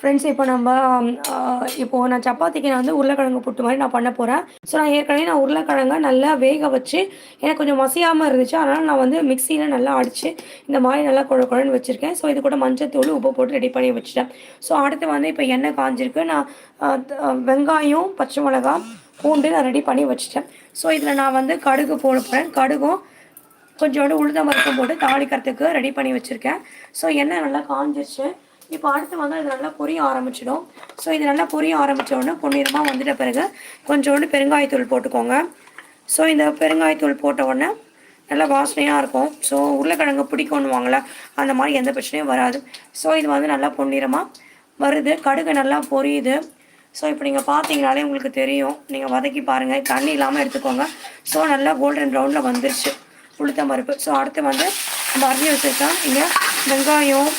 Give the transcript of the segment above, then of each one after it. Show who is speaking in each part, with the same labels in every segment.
Speaker 1: Friends இப்போ நம்ம இப்போது நான் சப்பாத்திக்கு நான் வந்து உருளைக்கிழங்கு புட்டு மாதிரி நான் பண்ண போகிறேன் ஸோ நான் ஏற்கனவே நான் உருளைக்கிழங்கை நல்லா வேக வச்சு எனக்கு கொஞ்சம் மசியாமல் இருந்துச்சு. அதனால் நான் வந்து மிக்சியில் நல்லா அடித்து இந்த மாதிரி நல்லா குழ குழன்னு வச்சுருக்கேன். ஸோ இது கூட மஞ்சத்தூள் உப்பு போட்டு ரெடி பண்ணி வச்சுட்டேன். ஸோ அடுத்து வந்து இப்போ எண்ணெய் காஞ்சிருக்கு. நான் வெங்காயம் பச்சை மிளகா பூண்டு நான் ரெடி பண்ணி வச்சுட்டேன். ஸோ இதில் நான் வந்து கடுகு போட போகிறேன் கடுகும் கொஞ்சோண்டு உளுந்த மரத்தம் போட்டு தாளிக்கிறதுக்கு ரெடி பண்ணி வச்சுருக்கேன். ஸோ எண்ணெய் நல்லா காஞ்சிருச்சு. இப்போ அடுத்து வந்து இது நல்லா பொரிய ஆரம்பிச்சிடும். ஸோ இது நல்லா பொரிய ஆரம்பித்தோடனே பொன்னிறமாக வந்துட்ட பிறகு கொஞ்சோண்டு பெருங்காயத்தூள் போட்டுக்கோங்க. ஸோ இந்த பெருங்காயத்தூள் போட்ட உடனே நல்லா வாசனையாக இருக்கும். ஸோ உருளைக்கிழங்கு பிடிக்கும்னுவாங்கள அந்த மாதிரி எந்த பிரச்சனையும் வராது. ஸோ இது வந்து நல்லா பொன்னிறமாக வருது. கடுகு நல்லா பொரியுது. ஸோ இப்போ நீங்கள் பார்த்தீங்கனாலே உங்களுக்கு தெரியும். நீங்கள் வதக்கி பாருங்கள் தண்ணி இல்லாமல் எடுத்துக்கோங்க. ஸோ நல்லா கோல்டன் ப்ரௌனில் வந்துருச்சு. உளுத்தம் பருப்பு. ஸோ அடுத்து வந்து நம்ம அரிஞ்சு வச்சுருக்கேன் இங்கே வெங்காயம்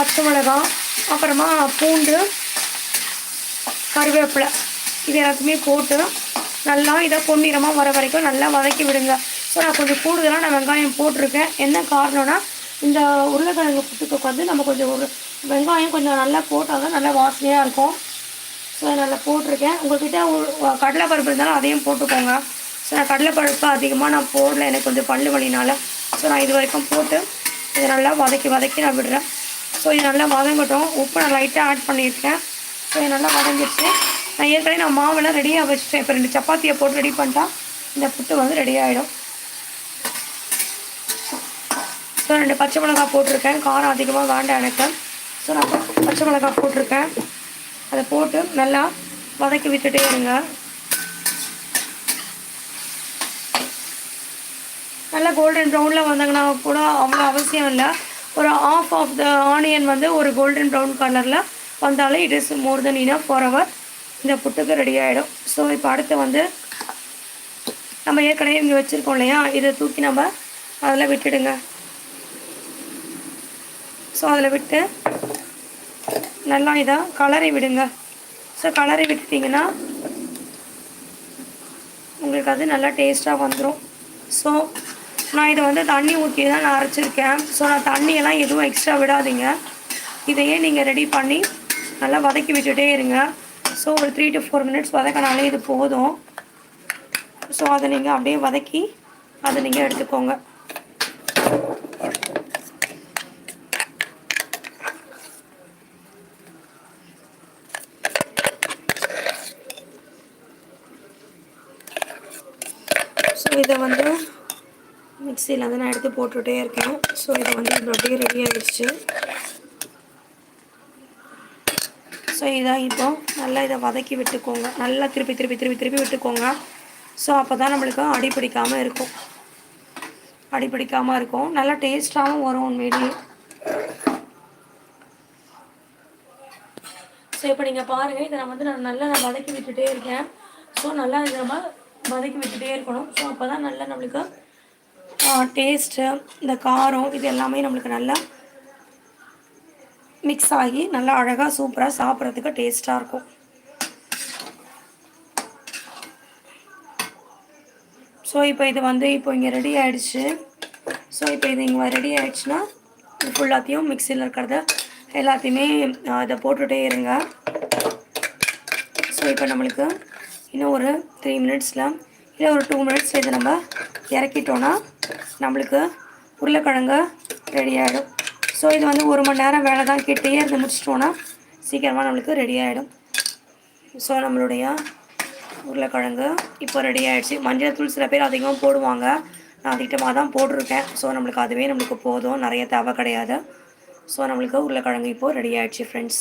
Speaker 1: பச்சை மிளகாய் அப்புறமா பூண்டு கருவேப்பிலை. இது எல்லாத்தையுமே போட்டு நல்லா இதை பொன்னிறமாக வர வரைக்கும் நல்லா வதக்கி விடுங்க. ஸோ நான் கொஞ்சம் கூடுதலாக நான் வெங்காயம் போட்டிருக்கேன். என்ன காரணம்னா இந்த உருளைக்கிழங்கு புட்டுக்கு வந்து நம்ம கொஞ்சம் ஒரு வெங்காயம் கொஞ்சம் நல்லா போட்டால் தான் நல்லா வாசனையாக இருக்கும். ஸோ நல்லா போட்டிருக்கேன். உங்கள்கிட்ட கடலைப்பருப்பு இருந்தாலும் அதையும் போட்டுக்கோங்க. ஸோ நான் கடலைப்பருப்பு அதிகமாக நான் போடல. எனக்கு கொஞ்சம் பல்லு வழினால் ஸோ நான் இது வரைக்கும் போட்டு இதை நல்லா வதக்கி வதக்கி நான் விடுறேன். ஸோ இது நல்லா வதங்கட்டும். உப்பு நான் லைட்டாக ஆட் பண்ணியிருக்கேன். ஸோ இது நல்லா வதங்கிடுச்சு. நான் ஏற்கனவே நான் மாவெல்லாம் ரெடியாக வச்சுட்டேன். இப்போ ரெண்டு சப்பாத்தியை போட்டு ரெடி பண்ணிட்டா இந்த புட்டு வந்து ரெடி ஆகிடும் ஸோ ரெண்டு பச்சை மிளகாய் போட்டிருக்கேன். காரம் அதிகமாக வேண்டாம் எனக்கு. ஸோ நான் பச்சை மிளகாய் போட்டிருக்கேன். அதை போட்டு நல்லா வதக்கி விட்டுட்டே இருங்க. நல்லா கோல்டன் ப்ரௌனில் வந்தாங்கன்னா கூட அவ்வளோ அவசியம் இல்லை. ஒரு ஆஃப் ஆஃப் த ஆனியன் வந்து ஒரு கோல்டன் ப்ரௌன் கலரில் வந்தாலே it is more than enough for our இந்த புட்டுக்கு ரெடி ஆகிடும் ஸோ இப்போ அடுத்து வந்து நம்ம ஏற்கனவே இங்கே வச்சுருக்கோம் இல்லையா? இதை தூக்கி நம்ம அதில் விட்டுடுங்க. ஸோ அதில் விட்டு நல்லா இதை கலரை விடுங்க. ஸோ கலரை விட்டுட்டிங்கன்னா உங்களுக்கு அது நல்லா டேஸ்ட்டாக வந்துடும் ஸோ நான் இதை வந்து தண்ணி ஊற்றி தான் நான் அரைச்சிருக்கேன். ஸோ நான் தண்ணியெல்லாம் எதுவும் எக்ஸ்ட்ரா விடாதீங்க. இதையே நீங்கள் ரெடி பண்ணி நல்லா வதக்கி விட்டுட்டே இருங்க. ஸோ ஒரு த்ரீ டு ஃபோர் மினிட்ஸ் வதக்கினாலே இது போதும். ஸோ அதை நீங்கள் அப்படியே வதக்கி அதை நீங்கள் எடுத்துக்கோங்க. ஸோ இதை வந்து மிக்சியில் வந்து நான் எடுத்து போட்டுகிட்டே இருக்கேன். ஸோ இதை வந்து இப்போ அப்படியே ரெடி ஆகிடுச்சு ஸோ இதான் இப்போ நல்லா இதை வதக்கி விட்டுக்கோங்க. நல்லா திருப்பி திருப்பி திருப்பி திருப்பி விட்டுக்கோங்க. ஸோ அப்போ தான் நம்மளுக்கு அடி பிடிக்காமல் இருக்கும். அடி பிடிக்காமல் இருக்கும். நல்லா டேஸ்ட்டாகவும் வரும் உண்மையிலேயே ஸோ இப்போ நீங்கள் பாருங்கள் இதை நான் வந்து நான் நல்லா நான் வதக்கி விட்டுட்டே இருக்கேன். ஸோ நல்லா இதை நம்ம வதக்கி விட்டுட்டே இருக்கணும். ஸோ அப்போ தான் நல்லா நம்மளுக்கு டேஸ்ட்டு இந்த காரம் இது எல்லாமே நம்மளுக்கு நல்லா மிக்ஸ் ஆகி நல்லா அழகாக சூப்பராக சாப்பிட்றதுக்கு டேஸ்ட்டாக இருக்கும். ஸோ இப்போ இது வந்து இப்போ இங்கே ரெடி ஆகிடுச்சு ஸோ இப்போ இது இங்கே ரெடி ஆகிடுச்சுன்னா இது ஃபுல்லாத்தையும் மிக்சியில் இருக்கிறத எல்லாத்தையுமே இதை போட்டுகிட்டே இருங்க. ஸோ இப்போ நம்மளுக்கு இன்னும் ஒரு த்ரீ மினிட்ஸில் இல்லை ஒரு டூ மினிட்ஸில் இதை நம்ம இறக்கிட்டோன்னா நம்மளுக்கு உருளைக்கிழங்கு ரெடி ஆகிடும் ஸோ இது வந்து ஒரு மணி நேரம் வேலை தான். கிட்டேயே இருந்து முடிச்சிட்டோன்னா சீக்கிரமாக நம்மளுக்கு ரெடி ஆகிடும் ஸோ நம்மளுடைய உருளைக்கிழங்கு இப்போ ரெடி ஆகிடுச்சு மஞ்சள் தூள் சில பேர் அதிகமாக போடுவாங்க. நான் அதிகமாக தான் போட்டிருக்கேன். ஸோ நம்மளுக்கு அதுவே நம்மளுக்கு போதும். நிறைய தேவை கிடையாது. ஸோ நம்மளுக்கு உருளைக்கிழங்கு இப்போது ரெடி ஆகிடுச்சு ஃப்ரெண்ட்ஸ்